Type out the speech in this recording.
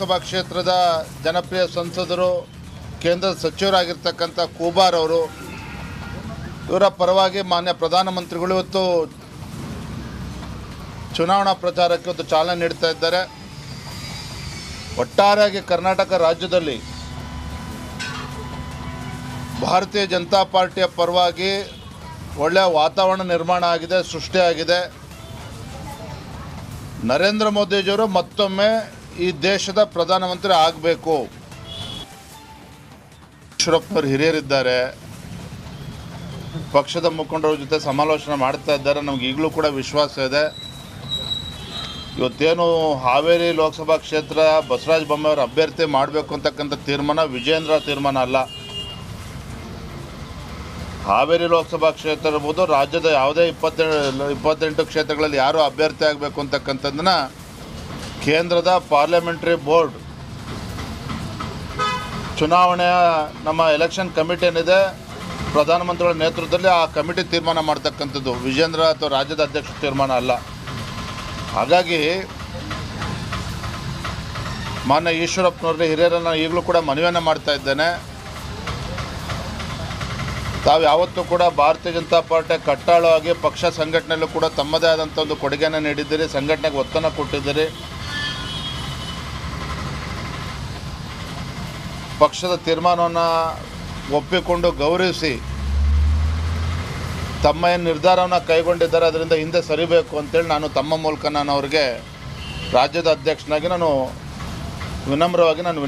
ಲೋಕಸಭಾ ಕ್ಷೇತ್ರದ ಜನಪ್ರಿಯ ಸಂಸದರು, ಕೇಂದ್ರ ಸಚಿವರಾಗಿರ್ತಕ್ಕಂಥ ಕೂಬಾರ್ ಅವರು, ಇವರ ಪರವಾಗಿ ಮಾನ್ಯ ಪ್ರಧಾನಮಂತ್ರಿಗಳು ಇವತ್ತು ಚುನಾವಣಾ ಪ್ರಚಾರಕ್ಕೆ ಒಂದು ಚಾಲನೆ ನೀಡ್ತಾ ಇದ್ದಾರೆ. ಒಟ್ಟಾರೆಯಾಗಿ ಕರ್ನಾಟಕ ರಾಜ್ಯದಲ್ಲಿ ಭಾರತೀಯ ಜನತಾ ಪಾರ್ಟಿಯ ಪರವಾಗಿ ಒಳ್ಳೆಯ ವಾತಾವರಣ ನಿರ್ಮಾಣ ಆಗಿದೆ, ಸೃಷ್ಟಿಯಾಗಿದೆ. ನರೇಂದ್ರ ಮೋದಿಜಿಯವರು ಮತ್ತೊಮ್ಮೆ ಈ ದೇಶದ ಪ್ರಧಾನಮಂತ್ರಿ ಆಗಬೇಕು. ಈಶ್ವರಪ್ಪನವರು ಹಿರಿಯರಿದ್ದಾರೆ. ಪಕ್ಷದ ಮುಖಂಡರ ಜೊತೆ ಸಮಾಲೋಚನೆ ಮಾಡ್ತಾ ಇದ್ದಾರೆ. ನಮ್ಗೆ ಈಗಲೂ ಕೂಡ ವಿಶ್ವಾಸ ಇದೆ. ಇವತ್ತೇನು ಹಾವೇರಿ ಲೋಕಸಭಾ ಕ್ಷೇತ್ರ ಬಸವರಾಜ ಬೊಮ್ಮಾಯಿಯವರು ಅಭ್ಯರ್ಥಿ ಮಾಡಬೇಕು ಅಂತಕ್ಕಂಥ ತೀರ್ಮಾನ ವಿಜೇಂದ್ರ ತೀರ್ಮಾನ ಅಲ್ಲ. ಹಾವೇರಿ ಲೋಕಸಭಾ ಕ್ಷೇತ್ರ ಇರ್ಬೋದು, ರಾಜ್ಯದ ಯಾವುದೇ ಇಪ್ಪತ್ತೆ ಇಪ್ಪತ್ತೆಂಟು ಕ್ಷೇತ್ರಗಳಲ್ಲಿ ಯಾರು ಅಭ್ಯರ್ಥಿ ಆಗಬೇಕು ಅಂತಕ್ಕಂಥದ್ದನ್ನ ಕೇಂದ್ರದ ಪಾರ್ಲಿಮೆಂಟ್ರಿ ಬೋರ್ಡ್. ಚುನಾವಣೆಯ ನಮ್ಮ ಎಲೆಕ್ಷನ್ ಕಮಿಟಿ ಏನಿದೆ, ಪ್ರಧಾನಮಂತ್ರಿಗಳ ನೇತೃತ್ವದಲ್ಲಿ ಆ ಕಮಿಟಿ ತೀರ್ಮಾನ ಮಾಡ್ತಕ್ಕಂಥದ್ದು. ವಿಜೇಂದ್ರ ಅಥವಾ ರಾಜ್ಯದ ಅಧ್ಯಕ್ಷ ತೀರ್ಮಾನ ಅಲ್ಲ. ಹಾಗಾಗಿ, ಮಾನ್ಯ ಈಶ್ವರಪ್ಪನವ್ರಿಗೆ ಹಿರಿಯರನ್ನು ಈಗಲೂ ಕೂಡ ಮನವಿಯನ್ನು ಮಾಡ್ತಾ ಇದ್ದೇನೆ. ತಾವು ಯಾವತ್ತೂ ಕೂಡ ಭಾರತೀಯ ಜನತಾ ಪಾರ್ಟಿ ಕಟ್ಟಾಳವಾಗಿ ಪಕ್ಷ ಸಂಘಟನೆಯಲ್ಲೂ ಕೂಡ ತಮ್ಮದೇ ಆದಂಥ ಒಂದು ಕೊಡುಗೆಯನ್ನು ನೀಡಿದ್ದೀರಿ, ಸಂಘಟನೆಗೆ ಒತ್ತನ್ನು ಕೊಟ್ಟಿದ್ದೀರಿ. ಪಕ್ಷದ ತೀರ್ಮಾನವನ್ನು ಒಪ್ಪಿಕೊಂಡು ಗೌರವಿಸಿ ತಮ್ಮ ಏನು ನಿರ್ಧಾರವನ್ನು ಕೈಗೊಂಡಿದ್ದಾರೆ, ಅದರಿಂದ ಹಿಂದೆ ಸರಿಬೇಕು ಅಂತೇಳಿ ನಾನು ತಮ್ಮ ಮೂಲಕ ನಾನು ಅವ್ರಿಗೆ ರಾಜ್ಯದ ಅಧ್ಯಕ್ಷನಾಗಿ ನಾನು ವಿನಮ್ರವಾಗಿ ನಾನು